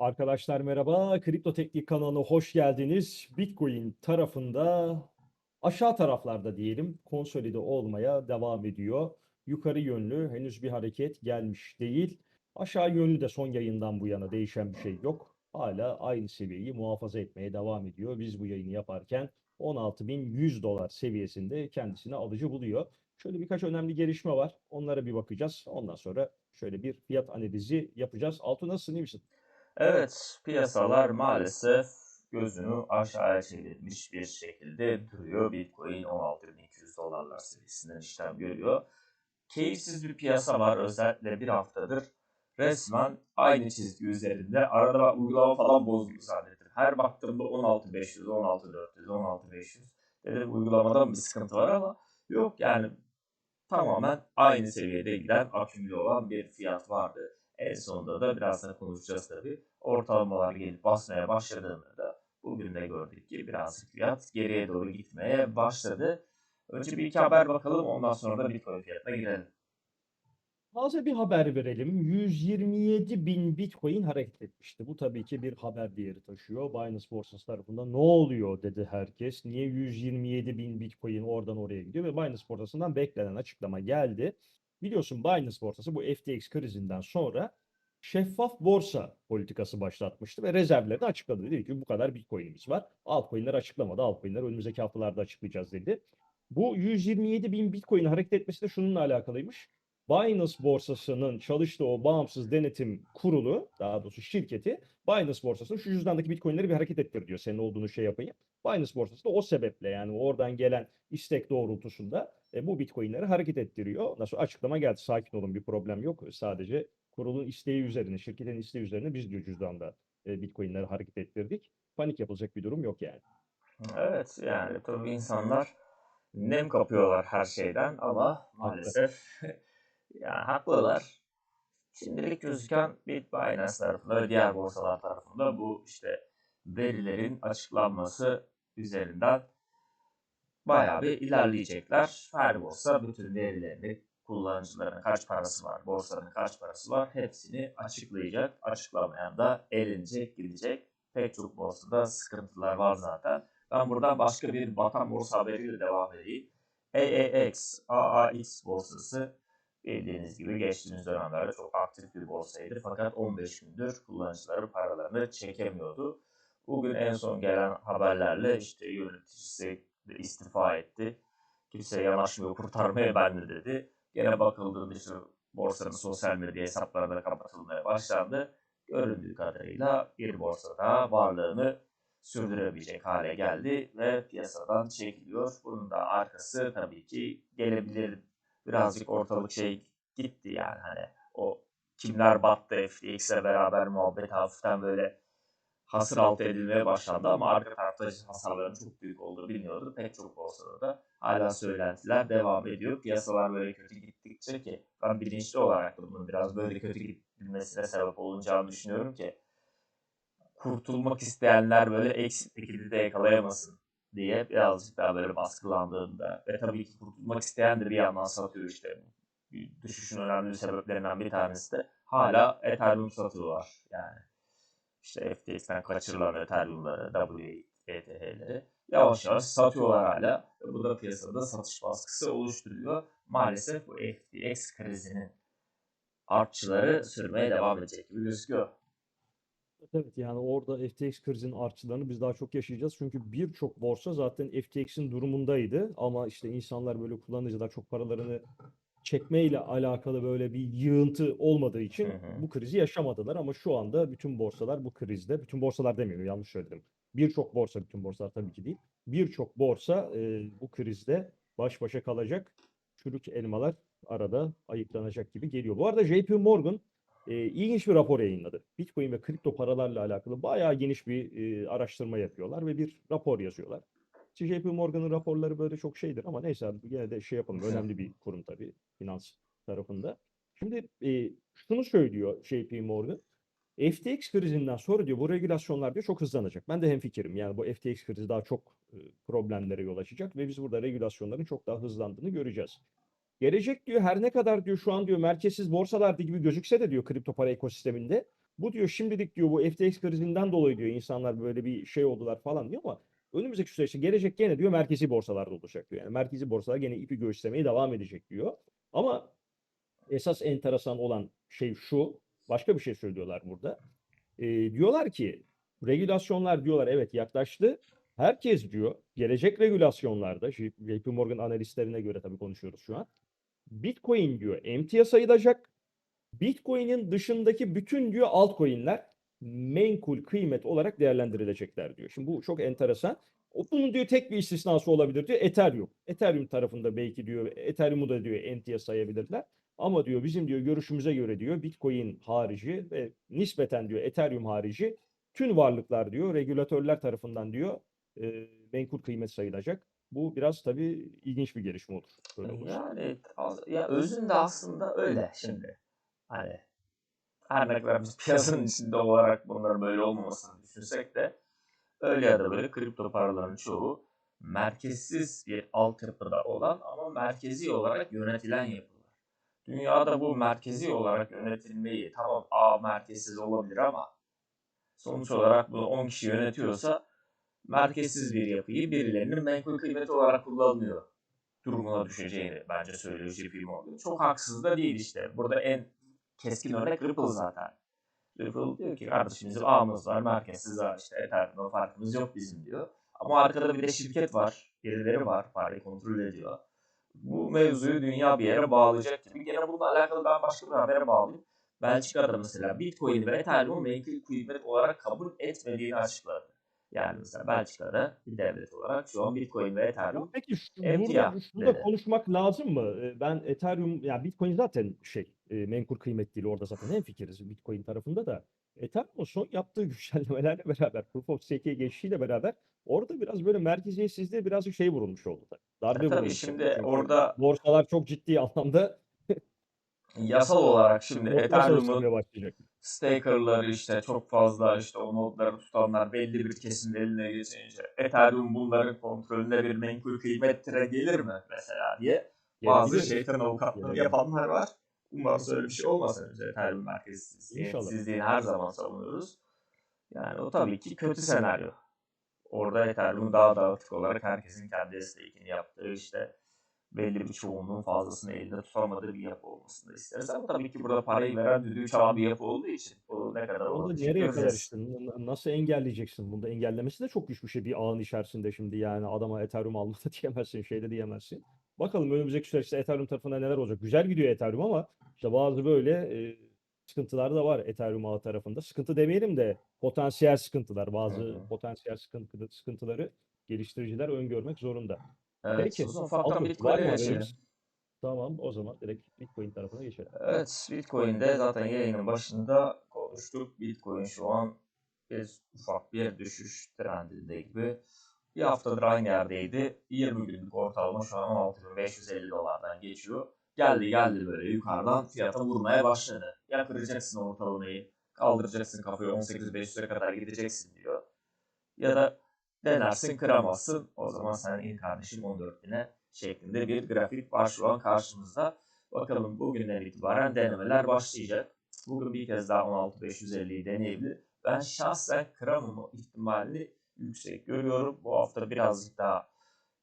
Arkadaşlar merhaba, Kripto Teknik kanalına hoş geldiniz. Bitcoin tarafında aşağı taraflarda diyelim konsolide olmaya devam ediyor. Yukarı yönlü henüz bir hareket gelmiş değil. Aşağı yönlü de son yayından bu yana değişen bir şey yok. Hala aynı seviyeyi muhafaza etmeye devam ediyor. Biz bu yayını yaparken 16.100 dolar seviyesinde kendisine alıcı buluyor. Şöyle birkaç önemli gelişme var. Onlara bir bakacağız. Ondan sonra şöyle bir fiyat analizi yapacağız. Altı nasılsın, iyi misin? Evet, piyasalar maalesef gözünü aşağıya çevirmiş bir şekilde duruyor. Bitcoin 16.200 dolarlar seviyesinden işlem görüyor. Keyifsiz bir piyasa var özellikle bir haftadır. Resmen aynı çizgi üzerinde. Arada uygulama falan bozuluyor zannettim. Her baktığımda 16.500, 16.400, 16.500. Dedim uygulamada bir sıkıntı var ama yok yani tamamen aynı seviyede giden akümüle olan bir fiyat vardı. En sonunda da biraz konuşacağız tabii. Ortalamalar gelip basmaya başladığında da bugün de gördük ki birazcık fiyat geriye doğru gitmeye başladı. Önce bir iki haber bakalım ondan sonra da Bitcoin fiyatına girelim. Taze bir haber verelim. 127 bin Bitcoin hareket etmişti. Bu tabii ki bir haber değeri taşıyor. Binance borsası tarafından ne oluyor dedi herkes. Niye 127 bin Bitcoin oradan oraya gidiyor ve Binance borsasından beklenen açıklama geldi. Biliyorsun Binance borsası bu FTX krizinden sonra şeffaf borsa politikası başlatmıştı ve rezervlerini açıkladı. Dedi ki bu kadar Bitcoin'imiz var. Altcoin'ler açıklamadı. Altcoin'ler önümüzdeki haftalarda açıklayacağız dedi. Bu 127 bin Bitcoin hareket etmesi de şununla alakalıymış. Binance borsasının çalıştığı o bağımsız denetim kurulu, daha doğrusu şirketi, Binance borsasının şu cüzdandaki bitcoinleri bir hareket ettir diyor. Senin olduğunu şey yapayım. Binance borsası da o sebeple yani oradan gelen istek doğrultusunda e, bu bitcoinleri hareket ettiriyor. Nasıl açıklama geldi. Sakin olun bir problem yok. Sadece kurulun isteği üzerine, şirketin isteği üzerine biz diyor cüzdanda e, bitcoinleri hareket ettirdik. Panik yapılacak bir durum yok yani. Evet yani tabii insanlar nem kapıyorlar her şeyden ama maalesef yani haklılar. Şimdilik gözüken bir Binance tarafında ve diğer borsalar tarafında bu işte verilerin açıklanması üzerinden bayağı bir ilerleyecekler. Her borsa bütün verilerini kullanıcıların kaç parası var, borsanın kaç parası var hepsini açıklayacak. Açıklamayan da elinecek, gidecek. Pek çok borsada sıkıntılar var zaten. Ben buradan başka bir batan borsa haberiyle devam edeyim. AAX, AAX borsası bildiğiniz gibi geçtiğimiz dönemlerde çok aktif bir borsaydı. Fakat 15 gündür kullanıcıların paralarını çekemiyordu. Bugün en son gelen haberlerle işte yöneticisi istifa etti. Kimse yanaşmıyor kurtarmaya ben de dedi. Gene bakıldığında işte borsanın sosyal medya hesapları da kapatılmaya başlandı. Göründüğü kadarıyla bir borsa daha varlığını sürdürebilecek hale geldi ve piyasadan çekiliyor. Bunun da arkası tabii ki gelebilir birazcık ortalık şey gitti yani hani o kimler battı FTX'le beraber muhabbet hafiften böyle hasır altı edilmeye başlandı ama arka tarafta hasarların çok büyük olduğu biliniyordu. Pek çok borsada da hala söylentiler devam ediyor. Piyasalar böyle kötü gittikçe ki ben bilinçli olarak da bunun biraz böyle kötü gitmesine sebep olacağını düşünüyorum ki kurtulmak isteyenler böyle şekilde de yakalayamasın diye birazcık daha böyle baskılandığında ve tabii ki kurtulmak isteyen de bir yandan satıyor işte. Düşüşün önemli sebeplerinden bir tanesi de hala Ethereum satıyorlar yani. İşte FTX'ten kaçırılan Ethereum'ları, WETH'leri yavaş yavaş satıyorlar hala. Bu da piyasada satış baskısı oluşturuyor. Maalesef bu FTX krizinin artçıları sürmeye devam edecek gibi gözüküyor. Evet yani orada FTX krizinin artçılarını biz daha çok yaşayacağız. Çünkü birçok borsa zaten FTX'in durumundaydı. Ama işte insanlar böyle kullanıcılar çok paralarını çekmeyle alakalı böyle bir yığıntı olmadığı için Hı hı. bu krizi yaşamadılar. Ama şu anda bütün borsalar bu krizde, bütün borsalar demiyorum yanlış söyledim. Birçok borsa, bütün borsalar tabii ki değil. Birçok borsa e, bu krizde baş başa kalacak. Çürük elmalar arada ayıklanacak gibi geliyor. Bu arada JP Morgan e, ilginç bir rapor yayınladı. Bitcoin ve kripto paralarla alakalı bayağı geniş bir e, araştırma yapıyorlar ve bir rapor yazıyorlar. JP Morgan'ın raporları böyle çok şeydir ama neyse abi yine de şey yapalım. Önemli bir kurum tabii finans tarafında. Şimdi e, şunu söylüyor JP Morgan. FTX krizinden sonra diyor bu regülasyonlar diyor çok hızlanacak. Ben de hemfikirim. Yani bu FTX krizi daha çok e, problemlere yol açacak ve biz burada regülasyonların çok daha hızlandığını göreceğiz. Gelecek diyor her ne kadar diyor şu an diyor merkezsiz borsalar gibi gözükse de diyor kripto para ekosisteminde Bu diyor şimdilik diyor bu FTX krizinden dolayı diyor insanlar böyle bir şey oldular falan diyor ama önümüzdeki süreçte gelecek gene diyor merkezi borsalarda olacak diyor. Yani merkezi borsalar gene ipi göğüslemeye devam edecek diyor. Ama esas enteresan olan şey şu. Başka bir şey söylüyorlar burada. Ee, diyorlar ki regülasyonlar diyorlar evet yaklaştı. Herkes diyor gelecek regülasyonlarda JP Morgan analistlerine göre tabii konuşuyoruz şu an. Bitcoin diyor emtia sayılacak. Bitcoin'in dışındaki bütün diyor altcoin'ler menkul kıymet olarak değerlendirilecekler diyor. Şimdi bu çok enteresan. Bunun diyor tek bir istisnası olabilir diyor Ethereum. Ethereum tarafında belki diyor Ethereum'u da diyor emtia sayabilirler. Ama diyor bizim diyor görüşümüze göre diyor Bitcoin harici ve nispeten diyor Ethereum harici tüm varlıklar diyor regülatörler tarafından diyor e, menkul kıymet sayılacak. Bu biraz tabii ilginç bir gelişme olur. Böyle olursa. Yani ya özünde aslında öyle şimdi. Hani her ne kadar biz piyasanın içinde olarak bunların böyle olmamasını düşünsek de öyle ya da böyle kripto paraların çoğu merkezsiz bir altyapıda olan ama merkezi olarak yönetilen yapılar. Dünyada bu merkezi olarak yönetilmeyi tamam A merkezsiz olabilir ama sonuç olarak bunu 10 kişi yönetiyorsa merkezsiz bir yapıyı birilerinin menkul kıymeti olarak kullanılıyor durumuna düşeceğini bence söylüyor JP Morgan. Çok haksız da değil işte. Burada en keskin örnek Ripple zaten. Ripple diyor ki kardeşim bizim A'mız var, merkezsiz var işte Ethereum'da farkımız yok bizim diyor. Ama arkada bir de şirket var, birileri var, parayı kontrol ediyor. Bu mevzuyu dünya bir yere bağlayacak gibi. Gene bununla alakalı ben başka bir habere bağlayayım. Belçika'da mesela Bitcoin ve Ethereum menkul kıymet olarak kabul etmediğini açıkladı. Yani mesela Belçika'da bir devlet olarak şu an Bitcoin ve Ya Ethereum peki şu, emtia burada, şunu da konuşmak lazım mı? Ee, Ben Ethereum, ya Bitcoin zaten şey, e, menkul kıymet değil orada zaten hemfikiriz Bitcoin tarafında da. Ethereum'un son yaptığı güncellemelerle beraber, Proof of Stake'e geçişiyle beraber orada biraz böyle merkeziyetsizliğe birazcık şey vurulmuş oldu. tabii. Darbe E tabii vurulmuş şimdi Çünkü orada borsalar çok ciddi anlamda yasal olarak şimdi Ethereum'un. Stakerları işte çok fazla işte o notları tutanlar belli bir kesimin eline geçince Ethereum bunların kontrolünde bir menkul kıymettire gelir mi mesela diye bazı Gelebilir. şeytan avukatları yapanlar var. Umarım öyle bir şey olmasın. Biz Ethereum merkezsizliğini her zaman savunuyoruz. Yani o tabii ki kötü senaryo. Orada Ethereum daha dağıtık olarak herkesin kendi stake'ini yaptığı işte belli bir çoğunluğun fazlasını elinde tutamadığı bir yapı olmasını isteriz. Ama tabii ki burada parayı veren düdüğü çalan bir yapı olduğu için bu ne kadar olabilecek nereye kadar işte nasıl engelleyeceksin? Bunda engellemesi de çok güç bir şey bir ağın içerisinde şimdi yani adama Ethereum alma da diyemezsin, şey de diyemezsin. Bakalım önümüzdeki süreçte Ethereum tarafında neler olacak. Güzel gidiyor Ethereum ama işte bazı böyle e, sıkıntılar da var Ethereum ağı tarafında. Sıkıntı demeyelim de potansiyel sıkıntılar, bazı hı. potansiyel sıkıntı, sıkıntıları geliştiriciler öngörmek zorunda. Evet, Peki, o zaman ufaktan Bitcoin'e geçelim. Tamam, o zaman direkt Bitcoin tarafına geçelim. Evet, Bitcoin'de zaten yayının başında konuştuk. Bitcoin şu an bir ufak bir düşüş trendinde gibi. Bir haftadır aynı yerdeydi. 20 günlük ortalama şu an 16.550 dolardan geçiyor. Geldi geldi böyle yukarıdan fiyata vurmaya başladı. Ya kıracaksın ortalamayı, kaldıracaksın kafayı 18.500'e kadar gideceksin diyor. Ya da denersin kıramazsın. O zaman sen in kardeşim 14.000'e şeklinde bir grafik var şu an karşımızda. Bakalım bugünden itibaren denemeler başlayacak. Bugün bir kez daha 16.550'yi deneyebilir. Ben şahsen kıramama ihtimalini yüksek görüyorum. Bu hafta birazcık daha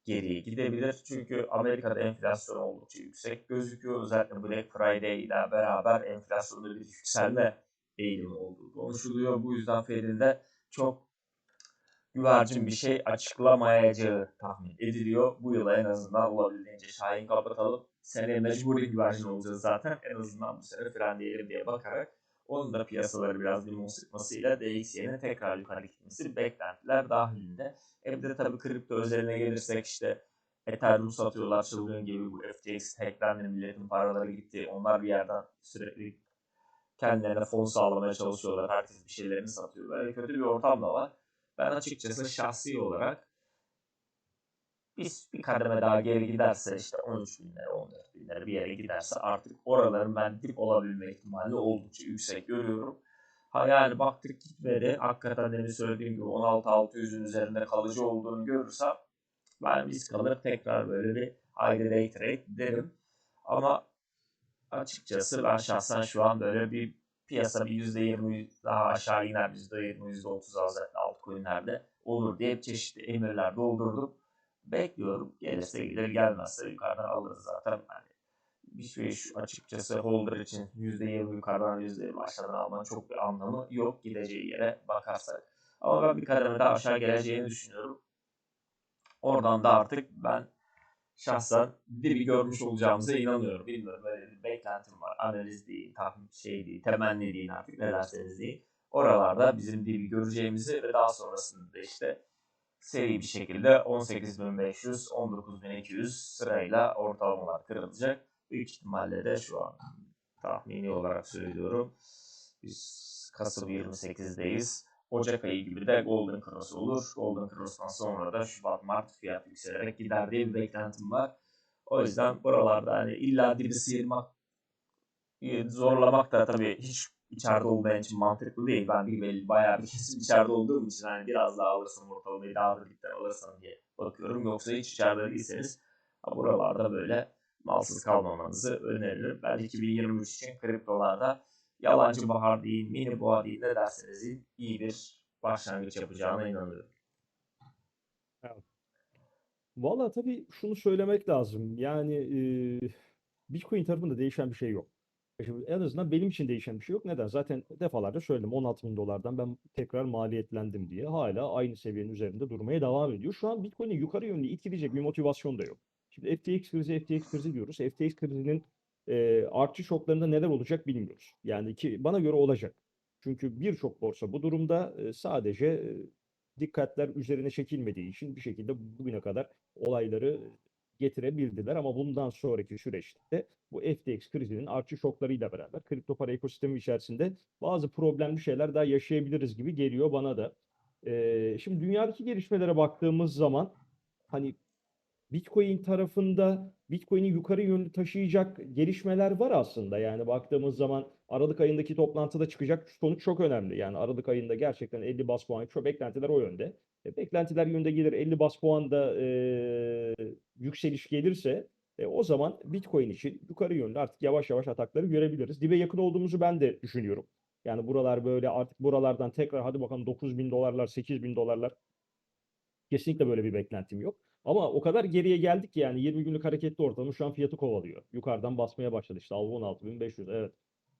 geriye gidebilir. Çünkü Amerika'da enflasyon oldukça yüksek gözüküyor. Özellikle Black Friday ile beraber enflasyonda bir yükselme eğilimi olduğu konuşuluyor. Bu yüzden Fed'in de çok güvercin bir şey açıklamayacağı tahmin ediliyor. Bu yıl en azından olabildiğince şahin kapatalım. Seneye mecburi güvercin olacağız zaten. En azından bu sene frenleyelim diye bakarak onun da piyasaları biraz limon sıkmasıyla DXY'nin tekrar yukarı gitmesi beklentiler dahilinde. Hem de tabii kripto özeline gelirsek işte Ethereum satıyorlar çılgın gibi bu FTX hacklendi milletin paraları gitti. Onlar bir yerden sürekli kendilerine fon sağlamaya çalışıyorlar. Herkes bir şeylerini satıyor. Böyle kötü bir ortam da var. Ben açıkçası şahsi olarak biz bir kademe daha geri giderse işte 13 binlere 14 binlere bir yere giderse artık oraların ben dip olabilme ihtimali oldukça yüksek görüyorum. Ha yani baktık gitmedi. Hakikaten demin söylediğim gibi 16-600'ün üzerinde kalıcı olduğunu görürsem ben risk alır tekrar böyle bir haydi rate rate derim. Ama açıkçası ben şahsen şu an böyle bir piyasa bir %20 daha aşağı iner, %20, %30 az altcoin'lerde olur diye çeşitli emirler doldurdum. Bekliyorum. Gelirse gelir, gelmezse yukarıdan alırız zaten. Yani bir şey şu açıkçası holder için %20 yukarıdan %20 aşağıdan almanın çok bir anlamı yok gideceği yere bakarsak. Ama ben bir kademe daha aşağı geleceğini düşünüyorum. Oradan da artık ben şahsen dibi görmüş olacağımıza inanıyorum. Bilmiyorum böyle bir beklentim var. Analiz değil, tahmin şey değil, temenni değil artık ne derseniz deyin. Oralarda bizim dibi göreceğimizi ve daha sonrasında işte seri bir şekilde 18.500, 19.200 sırayla ortalamalar kırılacak. Büyük ihtimalle de şu an tahmini olarak söylüyorum. Biz Kasım 28'deyiz. Ocak ayı gibi de Golden Cross olur. Golden Cross'tan sonra da Şubat Mart fiyat yükselerek gider diye bir beklentim var. O yüzden buralarda hani illa dibi sıyırmak e, zorlamak da tabii hiç içeride olmayan için mantıklı değil. Ben bir belli bayağı bir kesim içeride olduğum için hani biraz daha alırsam ortalamayı daha da dipten alırsam diye bakıyorum. Yoksa hiç içeride değilseniz buralarda böyle malsız kalmamanızı öneririm. Ben 2023 için kriptolarda yalancı bahar değil, mini boğa değil ne derseniz iyi bir başlangıç yapacağına inanıyorum. Valla tabii şunu söylemek lazım. Yani e, Bitcoin tarafında değişen bir şey yok. Şimdi en azından benim için değişen bir şey yok. Neden? Zaten defalarca söyledim 16 bin dolardan ben tekrar maliyetlendim diye. Hala aynı seviyenin üzerinde durmaya devam ediyor. Şu an Bitcoin'in yukarı yönlü itileyecek bir motivasyon da yok. Şimdi FTX krizi, FTX krizi diyoruz. FTX krizinin e, artçı şoklarında neler olacak bilmiyoruz. Yani ki bana göre olacak. Çünkü birçok borsa bu durumda e, sadece e, dikkatler üzerine çekilmediği için bir şekilde bugüne kadar olayları getirebildiler ama bundan sonraki süreçte bu FTX krizinin artçı şoklarıyla beraber kripto para ekosistemi içerisinde bazı problemli şeyler daha yaşayabiliriz gibi geliyor bana da. Ee, şimdi dünyadaki gelişmelere baktığımız zaman hani Bitcoin tarafında Bitcoin'i yukarı yönlü taşıyacak gelişmeler var aslında. Yani baktığımız zaman Aralık ayındaki toplantıda çıkacak sonuç çok önemli. Yani Aralık ayında gerçekten 50 bas puan çok beklentiler o yönde. E, beklentiler yönde gelir 50 bas puan da e, yükseliş gelirse e, o zaman Bitcoin için yukarı yönlü artık yavaş yavaş atakları görebiliriz. Dibe yakın olduğumuzu ben de düşünüyorum. Yani buralar böyle artık buralardan tekrar hadi bakalım 9 bin dolarlar 8 bin dolarlar kesinlikle böyle bir beklentim yok. Ama o kadar geriye geldik ki yani 20 günlük hareketli ortamı şu an fiyatı kovalıyor. Yukarıdan basmaya başladı işte 16.500 evet.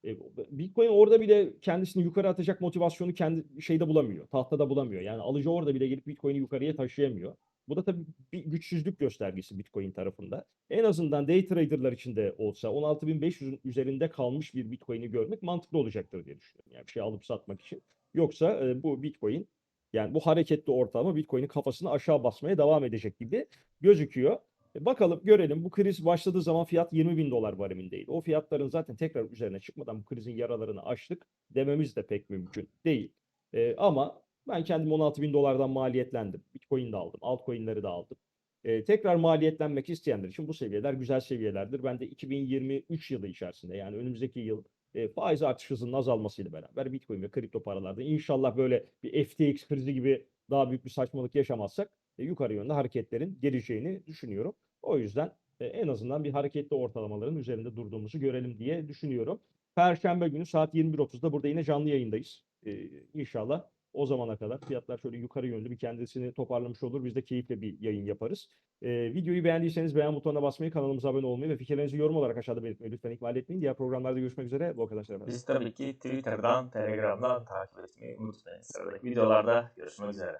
E, Bitcoin orada bile kendisini yukarı atacak motivasyonu kendi şeyde bulamıyor. Tahtada bulamıyor. Yani alıcı orada bile gelip Bitcoin'i yukarıya taşıyamıyor. Bu da tabii bir güçsüzlük göstergesi Bitcoin tarafında. En azından day traderlar için de olsa 16.500'ün üzerinde kalmış bir Bitcoin'i görmek mantıklı olacaktır diye düşünüyorum. Yani bir şey alıp satmak için. Yoksa e, bu Bitcoin yani bu hareketli ortalama Bitcoin'in kafasını aşağı basmaya devam edecek gibi gözüküyor. E, Bakalım görelim bu kriz başladığı zaman fiyat 20 bin dolar varimindeydi. O fiyatların zaten tekrar üzerine çıkmadan bu krizin yaralarını açtık dememiz de pek mümkün değil. E, ama ben kendim 16 bin dolardan maliyetlendim. Bitcoin de aldım, altcoin'leri de aldım. E, tekrar maliyetlenmek isteyenler için bu seviyeler güzel seviyelerdir. Ben de 2023 yılı içerisinde yani önümüzdeki yıl e, faiz artış hızının azalmasıyla beraber Bitcoin ve kripto paralarda inşallah böyle bir FTX krizi gibi daha büyük bir saçmalık yaşamazsak e, yukarı yönde hareketlerin geleceğini düşünüyorum. O yüzden e, en azından bir hareketli ortalamaların üzerinde durduğumuzu görelim diye düşünüyorum. Perşembe günü saat 21.30'da burada yine canlı yayındayız. E, inşallah o zamana kadar fiyatlar şöyle yukarı yönlü bir kendisini toparlamış olur. Biz de keyifle bir yayın yaparız. E, videoyu beğendiyseniz beğen butonuna basmayı, kanalımıza abone olmayı ve fikirlerinizi yorum olarak aşağıda belirtmeyi lütfen ihmal etmeyin. Diğer programlarda görüşmek üzere. Bu arkadaşlar efendim. Bizi tabii ki Twitter'dan, Telegram'dan takip etmeyi unutmayın. Sıradaki videolarda görüşmek üzere.